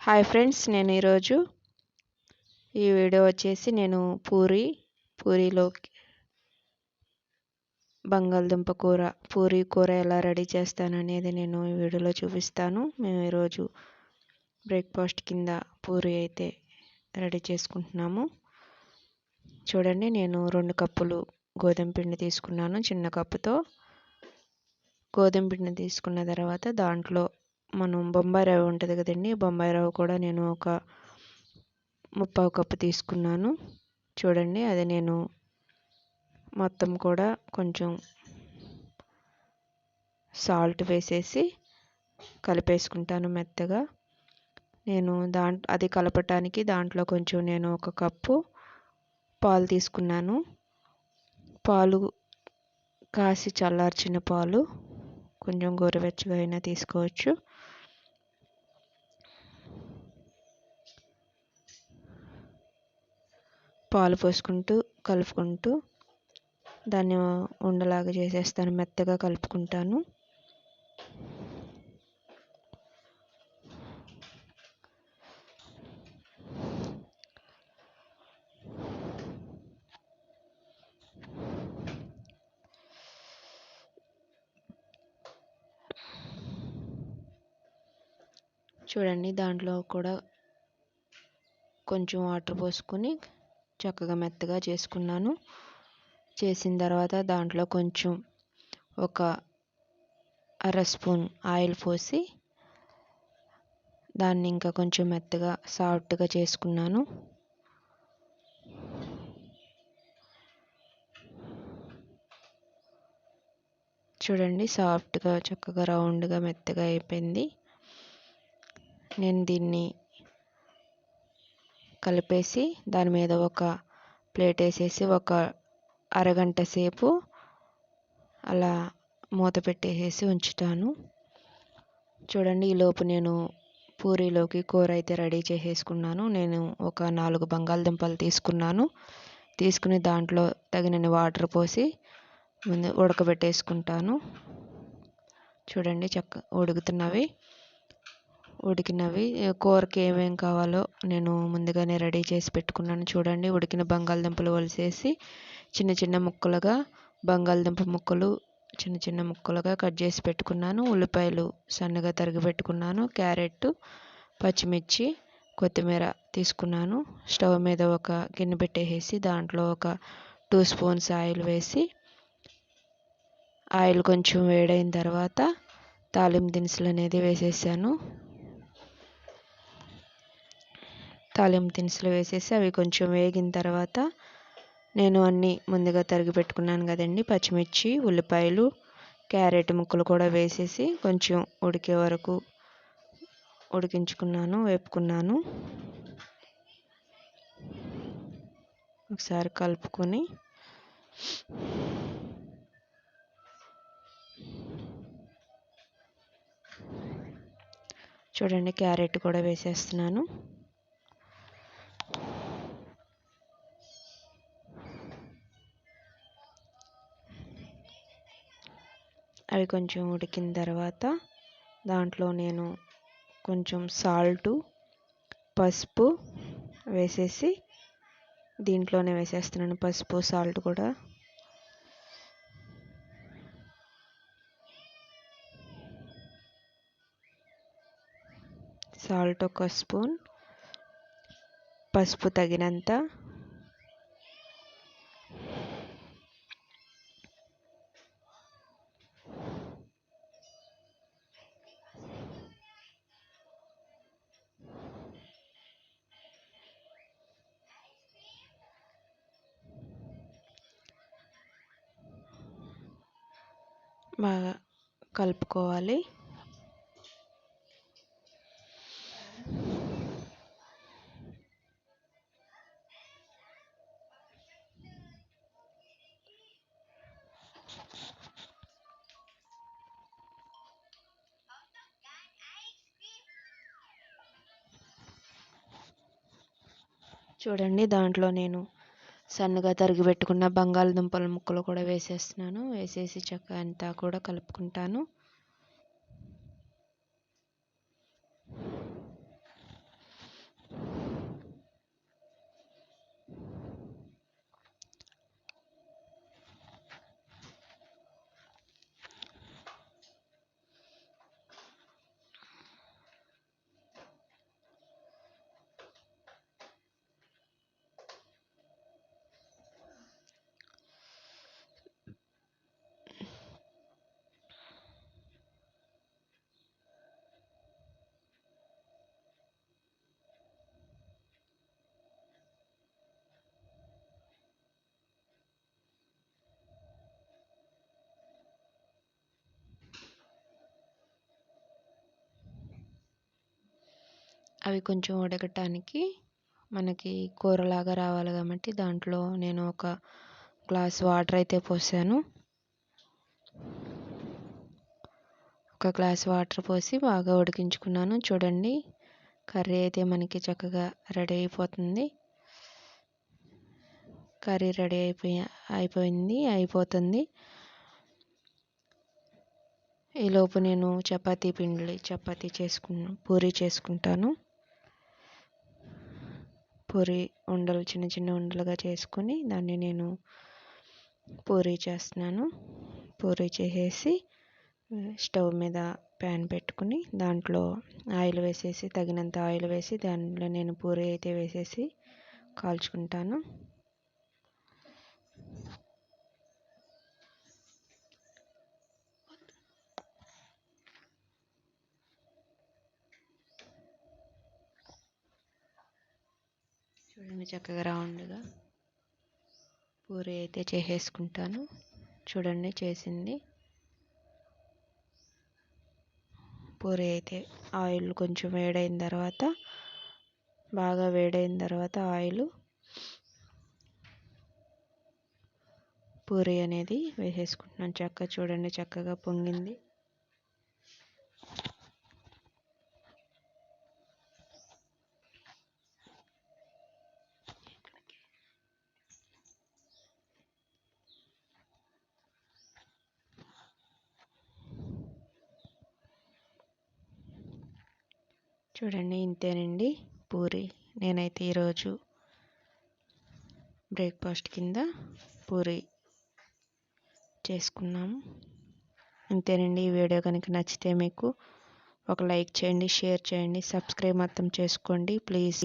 Hi friends నేను ఈరోజు ఈ వీడియో వచ్చేసి నేను పూరి పూరిలో బంగాళదుంప కూర పూరి కూర ఎలా రెడీ చేస్తాను అనేది నేను ఈ వీడియోలో చూపిస్తాను. మేము ఈరోజు బ్రేక్ఫాస్ట్ కింద పూరి అయితే రెడీ చేసుకుంటున్నాము. చూడండి నేను రెండు కప్పులు గోధుమ పిండి తీసుకున్నాను చిన్న కప్పుతో. గోధుమ పిండి తీసుకున్న తర్వాత దాంట్లో మనం బొంబాయి రవ్వ ఉంటుంది కదండి బొంబాయి రవ్వ కూడా నేను ఒక ముప్పావు కప్పు తీసుకున్నాను. చూడండి అది నేను మొత్తం కూడా కొంచెం సాల్ట్ వేసేసి కలిపేసుకుంటాను మెత్తగా. నేను దాంట్ అది కలపటానికి దాంట్లో కొంచెం నేను ఒక కప్పు పాలు తీసుకున్నాను. పాలు కాసి చల్లార్చిన పాలు కొంచెం గోరువెచ్చగా అయినా తీసుకోవచ్చు. పాలు పోసుకుంటూ కలుపుకుంటూ దాన్ని ఉండలాగా చేసేస్తాను మెత్తగా కలుపుకుంటాను. చూడండి దాంట్లో కూడా కొంచెం వాటర్ పోసుకొని చక్కగా మెత్తగా చేసుకున్నాను. చేసిన తర్వాత దాంట్లో కొంచెం ఒక అర స్పూన్ ఆయిల్ పోసి దాన్ని ఇంకా కొంచెం మెత్తగా సాఫ్ట్గా చేసుకున్నాను. చూడండి సాఫ్ట్గా చక్కగా రౌండ్గా మెత్తగా అయిపోయింది. నేను దీన్ని కలిపేసి దాని మీద ఒక ప్లేట్ వేసేసి ఒక అరగంట సేపు అలా మూత పెట్టేసేసి ఉంచుతాను. చూడండి ఈలోపు నేను పూరీలోకి కూర అయితే రెడీ చేసేసుకున్నాను. నేను ఒక నాలుగు బంగాళదుంపలు తీసుకున్నాను. తీసుకుని దాంట్లో తగినన్ని వాటర్ పోసి ముందు ఉడకబెట్టేసుకుంటాను. చూడండి చక్క ఉడుకుతున్నవి. ఉడికినవి. కూరకి ఏమేం కావాలో నేను ముందుగానే రెడీ చేసి పెట్టుకున్నాను. చూడండి ఉడికిన బంగాళదుంపలు వలిసేసి చిన్న చిన్న ముక్కలుగా బంగాళదుంప ముక్కలు చిన్న చిన్న ముక్కలుగా కట్ చేసి పెట్టుకున్నాను. ఉల్లిపాయలు సన్నగా తరిగి పెట్టుకున్నాను. క్యారెట్ పచ్చిమిర్చి కొత్తిమీర తీసుకున్నాను. స్టవ్ మీద ఒక గిన్నె పెట్టేసి దాంట్లో ఒక టూ స్పూన్స్ ఆయిల్ వేసి ఆయిల్ కొంచెం వేడైన తర్వాత తాలింపు దినుసులు అనేది వేసేసాను. తాలింపు దినుసులు వేసేసి అవి కొంచెం వేగిన తర్వాత నేను అన్నీ ముందుగా తరిగి పెట్టుకున్నాను కదండి. పచ్చిమిర్చి ఉల్లిపాయలు క్యారెట్ ముక్కలు కూడా వేసేసి కొంచెం ఉడికే వరకు ఉడికించుకున్నాను వేపుకున్నాను. ఒకసారి కలుపుకొని చూడండి క్యారెట్ కూడా వేసేస్తున్నాను. అవి కొంచెం ఉడికిన తర్వాత దాంట్లో నేను కొంచెం సాల్టు పసుపు వేసేసి దీంట్లోనే వేసేస్తున్నాను. పసుపు సాల్ట్ కూడా. సాల్ట్ ఒక స్పూన్. పసుపు తగినంత బాగా కలుపుకోవాలి. చూడండి దాంట్లో నేను సన్నగా తరిగి పెట్టుకున్న బంగాళదుంపల ముక్కలు కూడా వేసేస్తున్నాను. వేసేసి చక్క అంతా కూడా కలుపుకుంటాను. అవి కొంచెం ఉడకటానికి మనకి కూరలాగా రావాలి కాబట్టి దాంట్లో నేను ఒక గ్లాస్ వాటర్ అయితే పోసాను. ఒక గ్లాస్ వాటర్ పోసి బాగా ఉడికించుకున్నాను. చూడండి కర్రీ అయితే మనకి చక్కగా రెడీ అయిపోతుంది. కర్రీ రెడీ అయిపోయి అయిపోయింది అయిపోతుంది. ఈలోపు నేను చపాతీ పిండి చపాతీ చేసుకున్నా పూరి చేసుకుంటాను. పూరి ఉండలు చిన్న చిన్న ఉండలుగా చేసుకుని దాన్ని నేను పూరి చేస్తున్నాను. పూరి చేసేసి స్టవ్ మీద ప్యాన్ పెట్టుకుని దాంట్లో ఆయిల్ వేసేసి తగినంత ఆయిల్ వేసి దాంట్లో నేను పూరి అయితే వేసేసి కాల్చుకుంటాను చూడండి చక్కగా రౌండ్గా పూరి అయితే చేసేసుకుంటాను. చూడండి చేసింది. పూరి అయితే ఆయిల్ కొంచెం వేడైన తర్వాత బాగా వేడైన తర్వాత ఆయిల్ పూరి అనేది వేసేసుకుంటున్నాను. చక్కగా చూడండి చక్కగా పొంగింది. చూడండి ఇంతేనండి పూరి. నేనైతే ఈరోజు బ్రేక్ఫాస్ట్ కింద పూరి చేసుకున్నాము. ఇంతేనండి ఈ వీడియో కనుక నచ్చితే మీకు ఒక లైక్ చేయండి షేర్ చేయండి సబ్స్క్రైబ్ మొత్తం చేసుకోండి. ప్లీజ్.